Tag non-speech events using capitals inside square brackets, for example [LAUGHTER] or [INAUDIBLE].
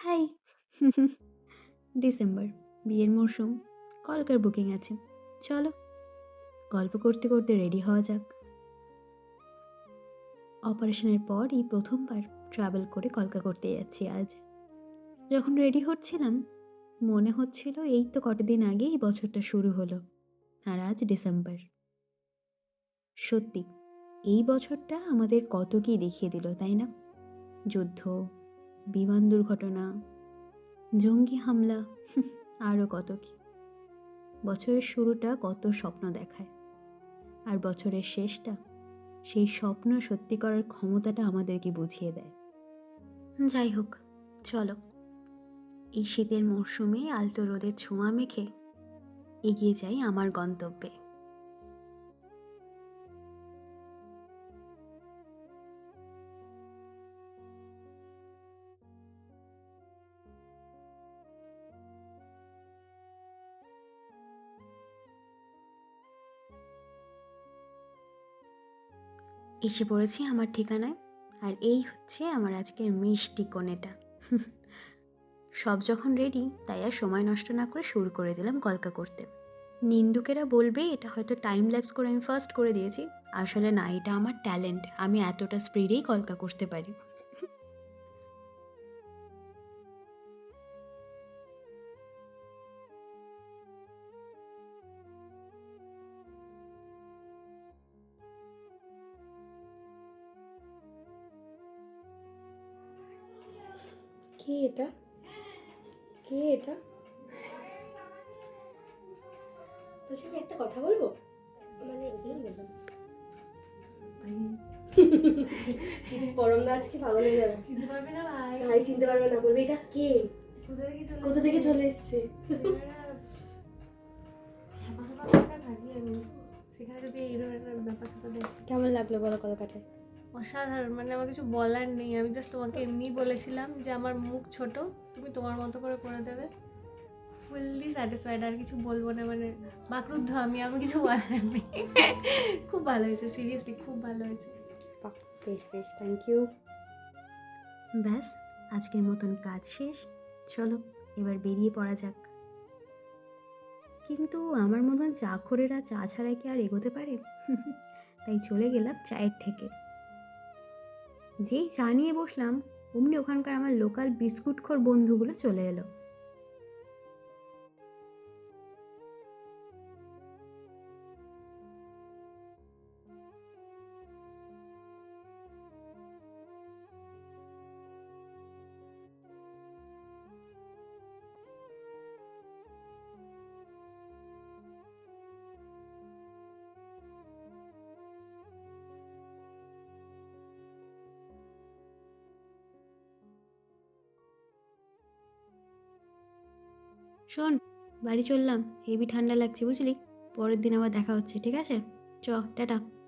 High. December, বিয়ের মরশুম, কলকার booking আছে। চলো, গল্প করতে করতে রেডি হওয়া যাক। অপারেশনের পর এই প্রথমবার ট্রাভেল করে কলকা করতে যাচ্ছি আজ। যখন রেডি হচ্ছিলাম, মনে হচ্ছিল এই তো কতদিন আগে এই বছরটা শুরু হলো, আর আজ ডিসেম্বর। সত্যি, এই বছরটা আমাদের কত কী দেখিয়ে দিল, তাই না? যুদ্ধ বিমান দুর্ঘটনা, জঙ্গি হামলা [LAUGHS] আরও কত কি। বছরের শুরুটা কত স্বপ্ন দেখায়, আর বছরের শেষটা সেই স্বপ্ন সত্যি করার ক্ষমতাটা আমাদেরকে বুঝিয়ে দেয়। যাই হোক, চলো। এই শীতের মরশুমে আলতো রোদের ছোঁয়া মেখে এগিয়ে যাই আমার গন্তব্যে। এসে পড়েছি আমার ঠিকানায়। আর এই হচ্ছে আমার আজকের মিষ্টি কোণেটা সব যখন রেডি তাই আর সময় নষ্ট না করে শুরু করে দিলাম কলকা করতে। নিন্দুকেরা বলবে, এটা হয়তো টাইম ল্যাপস করে আমি ফার্স্ট করে দিয়েছি। আসলে না, এটা আমার ট্যালেন্ট আমি এতটা স্পিডেই কলকা করতে পারি। কে এটা? কে এটা? বলছি আমি একটা কথা বলব? মানে [LAUGHS] পরম দা আজকে পাগল হয়ে যাবে। চিনতে পারবে না ভাই। ভাই চিনতে পারবে না বলবে এটা কে? কোথা থেকে চলে এসছে? কেমন লাগল বলো কলকাতায়? অসাধারণ মানে আমার কিছু বলার নেই। আমি জাস্ট তোমাকে এমনি বলেছিলাম যে আমার মুখ ছোট তুমি তোমার মতো করে করে দেবে। ফুললি স্যাটিসফাইড আর কিছু বলব না মানে বাকরুদ্ধ আমি আমি কিছু বলার নেই। খুব ভালো হয়েছে সিরিয়াসলি খুব ভালো হয়েছে। বাহ, বেশ বেশ থ্যাংক ইউ ব্যাস আজকের মতন কাজ শেষ। চলো এবার বেরিয়ে পড়া যাক। কিন্তু আমার মতন চা চাখরেরা চা ছাড়া কি আর এগোতে পারে? তাই চলে গেলাম চায়ের থেকে। যেই চা নিয়ে বসলাম অমনি ওখানকার আমার লোকাল বিস্কুটখোর বন্ধুগুলো চলে এলো। শোন, বাড়ি চললাম হেভি ঠান্ডা লাগছে বুঝলি, পরের দিন আবার দেখা হচ্ছে, ঠিক আছে? চ, টাটা।